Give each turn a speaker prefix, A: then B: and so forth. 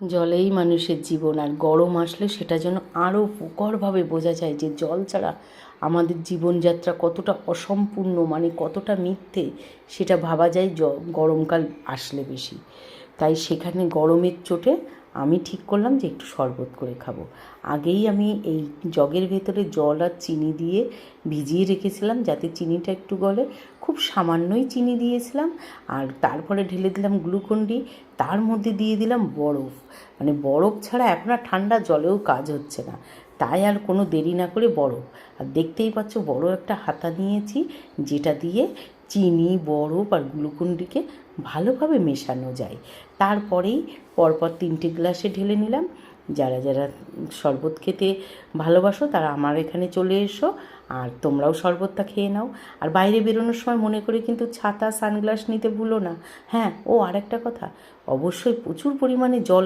A: জলেই মানুষের জীবন, আর গরম আসলে সেটা যেন আরও প্রকরভাবে বোঝা যায় যে জল ছাড়া আমাদের জীবনযাত্রা কতটা অসম্পূর্ণ মানে কতটা মিথ্যে, সেটা ভাবা যায় গরমকাল আসলে বেশি। তাই সেখানে গরমের চোটে আমি ঠিক করলাম যে একটু শরবত করে খাব। আগেই আমি এই জগের ভেতরে জল আর চিনি দিয়ে ভিজিয়ে রেখেছিলাম যাতে চিনিটা একটু গলে। খুব সামান্যই চিনি দিয়েছিলাম আর তারপরে ঢেলে দিলাম গ্লুকন্ডি তার মধ্যে দিয়ে দিলাম বরফ। মানে বরফ ছাড়া এখন আর ঠান্ডা জলেও কাজ হচ্ছে না। তাই আর কোনো দেরি না করে বরফ। আর দেখতেই পাচ্ছ বড় একটা হাতা নিয়েছি যেটা দিয়ে চিনি, বরফ আর গ্লুকন্ডিকে ভালোভাবে মেশানো যায়। তারপরেই পরপর তিনটে গ্লাসে ঢেলে নিলাম। যারা যারা শরবত খেতে ভালোবাসো, তারা আমার এখানে চলে এসো আর তোমরাও শরবতটা খেয়ে নাও। আর বাইরে বেরোনোর সময় মনে করে কিন্তু ছাতা, সানগ্লাস নিতে ভুলো না। হ্যাঁ ও আর একটা কথা, অবশ্যই প্রচুর পরিমাণে জল